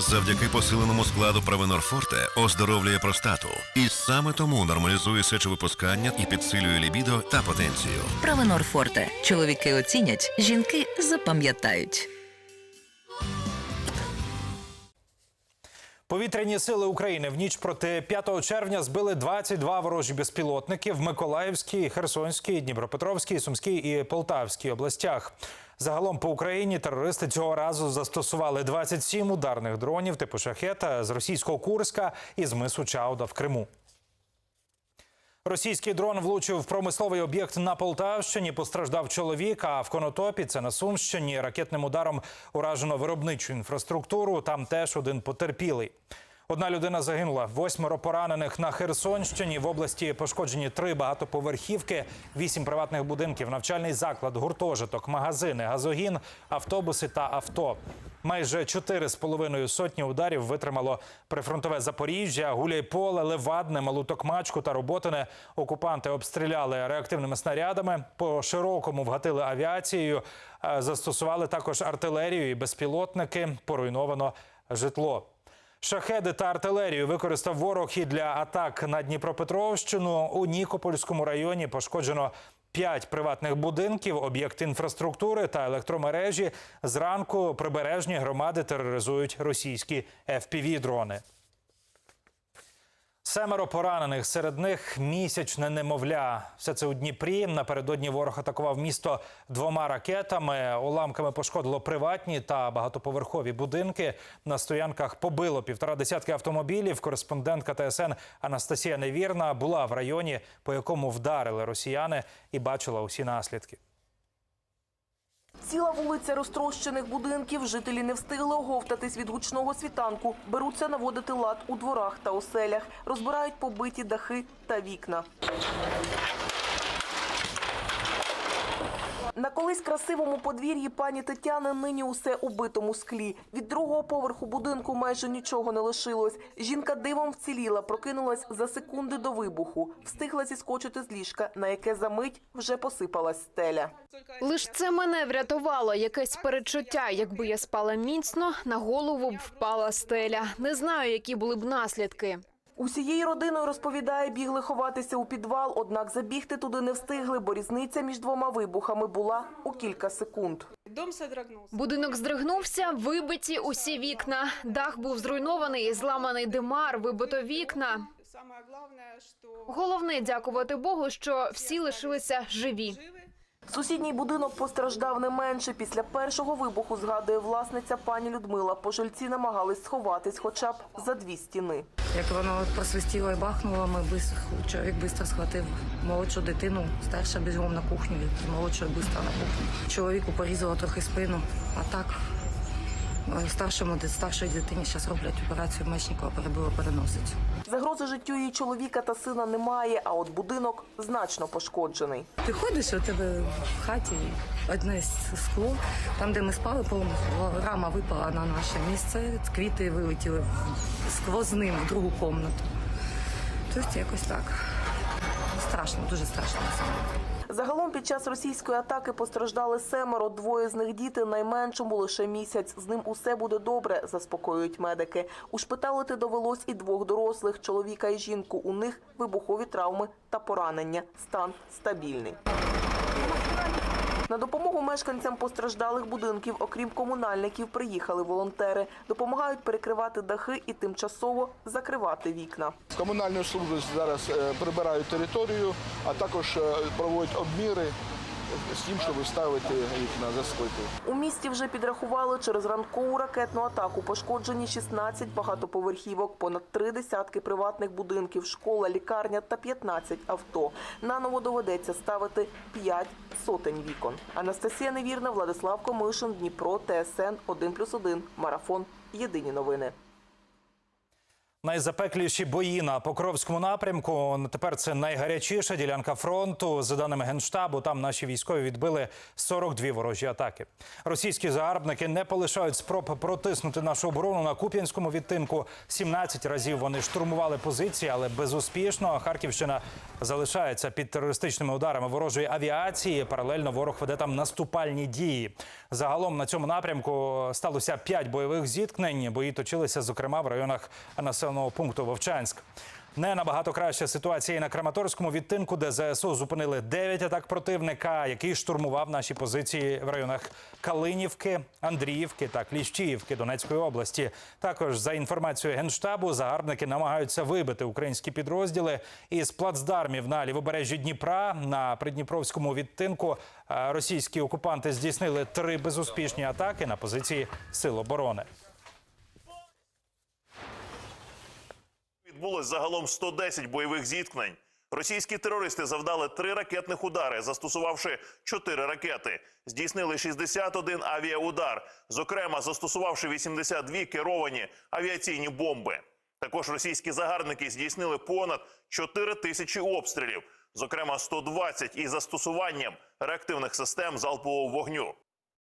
Завдяки посиленому складу Провенор Форте оздоровлює простату. І саме тому нормалізує сечовипускання і підсилює лібідо та потенцію. Правонор Форте. Чоловіки оцінять, жінки запам'ятають. Повітряні сили України в ніч проти 5 червня збили 22 ворожі безпілотники в Миколаївській, Херсонській, Дніпропетровській, Сумській і Полтавській областях. Загалом по Україні терористи цього разу застосували 27 ударних дронів типу шахета з російського Курська і з мису Чауда в Криму. Російський дрон влучив в промисловий об'єкт на Полтавщині. Постраждав чоловік. А в Конотопі це на Сумщині. Ракетним ударом уражено виробничу інфраструктуру. Там теж один потерпілий. Одна людина загинула, восьмеро поранених на Херсонщині. В області пошкоджені три багатоповерхівки, вісім приватних будинків, навчальний заклад, гуртожиток, магазини, газогін, автобуси та авто. Майже чотири з половиною сотні ударів витримало прифронтове Запоріжжя, Гуляйполе, Левадне, Малу Токмачку та Роботине. Окупанти обстріляли реактивними снарядами, по широкому вгатили авіацією, е, застосували також артилерію і безпілотники. Поруйновано житло. Шахеди та артилерію використав ворог і для атак на Дніпропетровщину. У Нікопольському районі пошкоджено п'ять приватних будинків, об'єкт інфраструктури та електромережі. Зранку прибережні громади тероризують російські FPV-дрони. Семеро поранених, серед них місячне немовля. Все це у Дніпрі. Напередодні ворог атакував місто двома ракетами. Уламками пошкодило приватні та багатоповерхові будинки. На стоянках побило півтора десятки автомобілів. Кореспондентка ТСН Анастасія Невірна була в районі, по якому вдарили росіяни, і бачила усі наслідки. Ціла вулиця розтрощених будинків. Жителі не встигли оговтатись від гучного світанку. Беруться наводити лад у дворах та оселях. Розбирають побиті дахи та вікна. На колись красивому подвір'ї пані Тетяни нині усе у битому склі. Від другого поверху будинку майже нічого не лишилось. Жінка дивом вціліла, прокинулась за секунди до вибуху. Встигла зіскочити з ліжка, на яке за мить вже посипалась стеля. Лиш це мене врятувало якесь перечуття. Якби я спала міцно, на голову б впала стеля. Не знаю, які були б наслідки. Усією родиною розповідає, бігли ховатися у підвал, однак забігти туди не встигли, бо різниця між двома вибухами була у кілька секунд. Будинок здригнувся, вибиті усі вікна. Дах був зруйнований, зламаний димар, вибито вікна. Головне дякувати Богу, що всі лишилися живі. Сусідній будинок постраждав не менше. Після першого вибуху, згадує власниця пані Людмила, пожильці намагались сховатись хоча б за дві стіни. Як воно просвистіло і бахнуло, ми бис... чоловік швидко схватив молодшу дитину, старша бігом на кухню, з молодшою швидко на кухню. Чоловіку порізало трохи спину, а так старшому ди- старшій дитині зараз роблять операцію Мечникова, перебило переносицю. Загрози життю її чоловіка та сина немає, а от будинок значно пошкоджений. Ти ходиш, у тебе в хаті одне скло, там, де ми спали, рама випала на наше місце, квіти вилетіли сквозним в другу кімнату. Тобто якось так. Страшно, дуже страшно. Загалом під час російської атаки постраждали семеро, двоє з них діти, найменшому лише місяць. З ним усе буде добре, заспокоюють медики. Ушпиталити довелось і двох дорослих – чоловіка і жінку. У них вибухові травми та поранення. Стан стабільний. Допомогу мешканцям постраждалих будинків, окрім комунальників, приїхали волонтери. Допомагають перекривати дахи і тимчасово закривати вікна. Комунальні служби зараз е, прибирають територію, а також е, проводять обміри з тим, щоб ставити вікна засклити. У місті вже підрахували через ранкову ракетну атаку. Пошкоджені 16 багатоповерхівок, понад три десятки приватних будинків, школа, лікарня та 15 авто. Наново доведеться ставити 5 сотень вікон. Анастасія Невірна, Владислав Комишин, Дніпро, ТСН 1+,1, Марафон. Єдині новини. Найзапекліші бої на Покровському напрямку. Тепер це найгарячіша ділянка фронту. За даними генштабу, там наші військові відбили 42 ворожі атаки. Російські загарбники не полишають спроб протиснути нашу оборону на Куп'янському відтинку. 17 разів вони штурмували позиції, але безуспішно. Харківщина залишається під терористичними ударами ворожої авіації. Паралельно ворог веде там наступальні дії. Загалом на цьому напрямку сталося 5 бойових зіткнень. Бої точилися, зокрема, в районах населеного пункту Вовчанськ. Не набагато краща ситуація і на Краматорському відтинку, де ЗСУ зупинили 9 атак противника, який штурмував наші позиції в районах Калинівки, Андріївки та Кліщіївки Донецької області. Також за інформацією генштабу, загарбники намагаються вибити українські підрозділи із плацдармів на лівобережжі Дніпра на придніпровському відтинку. е, Російські окупанти здійснили три безуспішні атаки на позиції сил оборони. Відбулось загалом 110 бойових зіткнень. Російські терористи завдали три ракетних удари, застосувавши чотири ракети. Здійснили 61 авіаудар, зокрема застосувавши 82 керовані авіаційні бомби. Також російські загарбники здійснили понад 4 тисячі обстрілів, зокрема 120 із застосуванням реактивних систем залпового вогню.